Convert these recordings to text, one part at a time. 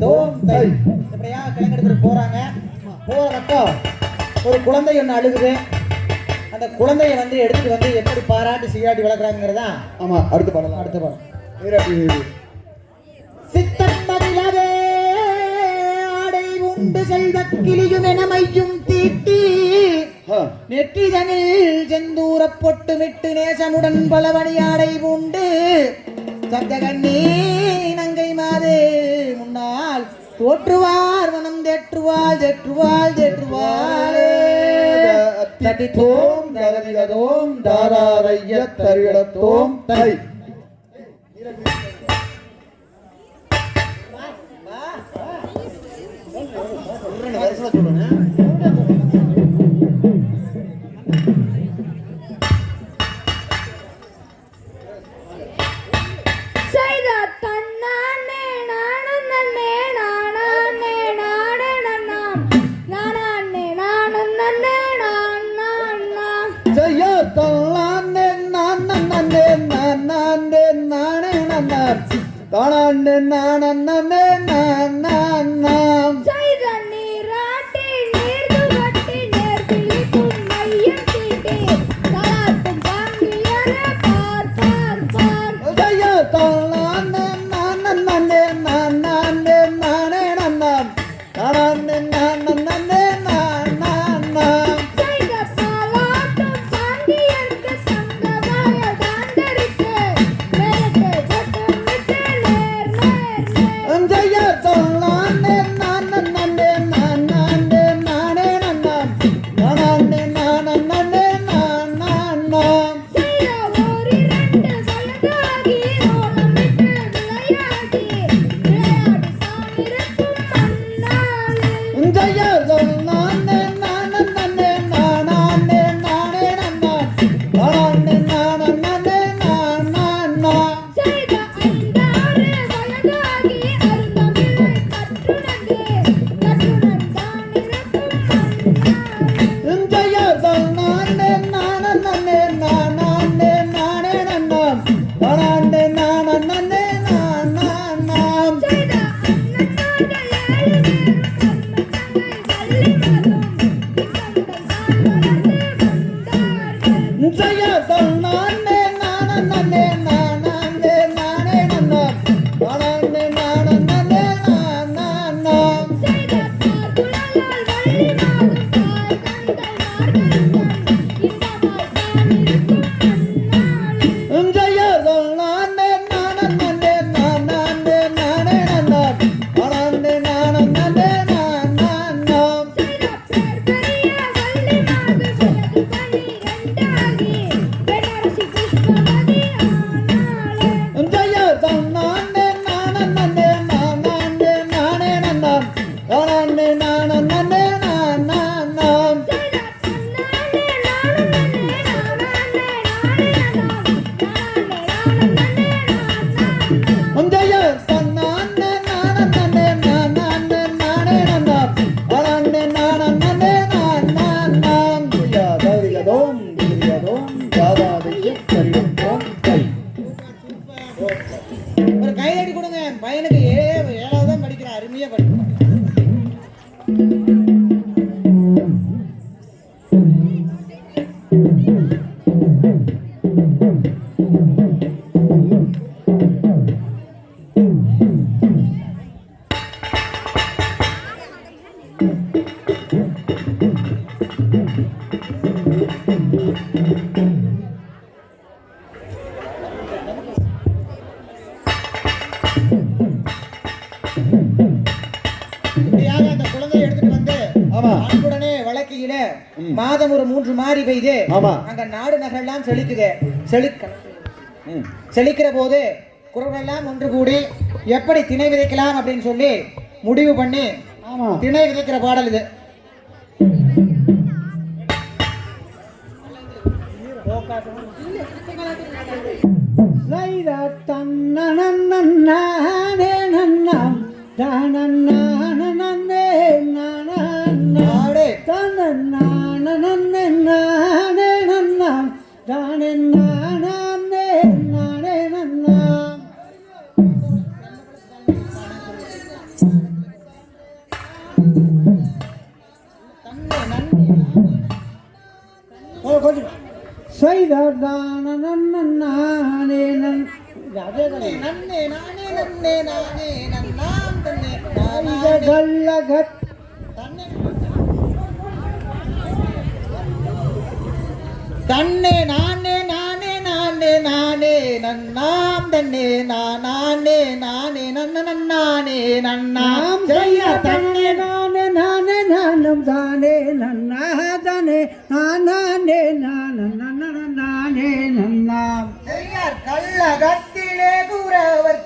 தோம் ஒரு குழந்தை ஒன்று அழுகுது. அந்த குழந்தைய வந்து எடுத்துட்டு வந்து எப்படி பாராட்டி சீராட்டி வளர்க்குறாங்கிறதா ஆமா அடுத்த பாடலாம். அடுத்த பாடம் சித்தம் ஆடை உண்டு செல்வ கிளியும் என மையும் தீட்டி. நெற்றிதனில் செந்தூர பொட்டுமிட்டு நேசமுடன் பலவடி ஆடை பூண்டு சத்தகண்ணீ மாதே முன்னால் போற்றுவார் மனம் தேற்றுவாள் தேற்றுவாள் தேற்றுவாளே. தடித்தோம் தரவிததோம் தாராரைய தரிடத்தோம் தை. சொல்றேன். தொழாண்டு நானே நான் நான் na na na பெய்யுது அங்க நாடு நகரெல்லாம் செழிக்குது. செழிக்கிற போது குரவெல்லாம் ஒன்று கூடி எப்படி திணை விதைக்கலாம் அப்படின்னு சொல்லி முடிவு பண்ணி திணை விதைக்கிற பாடல் இது. தன்னே நானே தன்ன நானே நானே நானே நன்னா செய்தார் தான நானே நன் அதே நன்னே நானே நன்னே நானே நன்னான் தன்னே கல்லகத் தன்னே நானே நானே நானே நானே நன்னாம் தன்னே நானே நானே நன்ன நானே நன்னாம் ஜெய தன்னே நானே நானே நானும் தானே நன்னா தானே நானே நானே நானே நன்னாம். ஜெயார் கள்ளகத்திலே குறவர்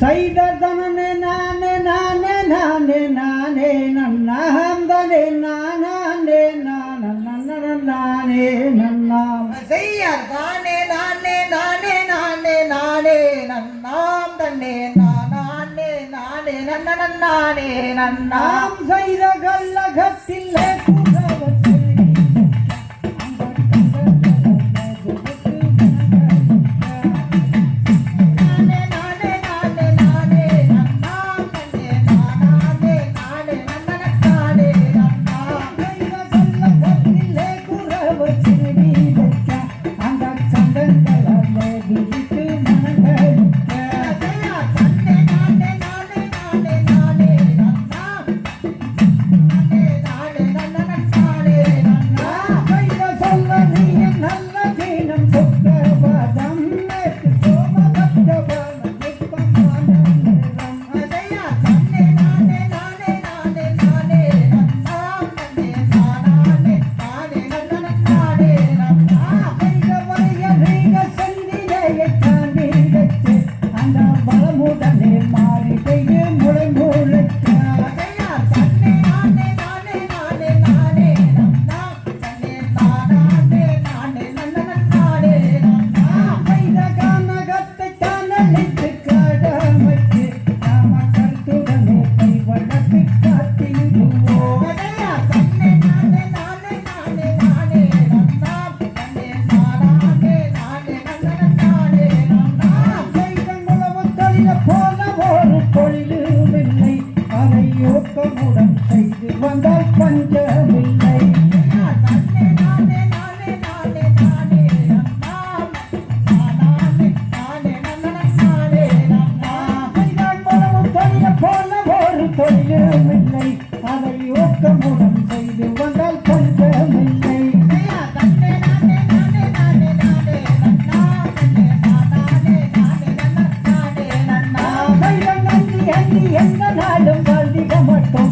சைடர் தனனே நானே நானே நானே நானே நன்னாம் தானே நானா. நன்னானே நன்னாம் செய்த கல்லகத்தில் தெரியவில்லை அதை ஊக்கமுடன் செய்து வந்தால் தஞ்சமில்லை எந்த நாடும் வாழ்ந்திட மட்டும்.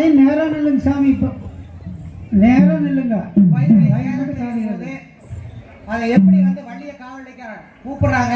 நாயும் நேராக நில்லுங்க சாமி இப்போ. நேரம் நில்லுங்க. வயிறு பயங்கரமாக அதை எப்படி வந்து வள்ளியை காவல் கூப்பிடுறாங்க.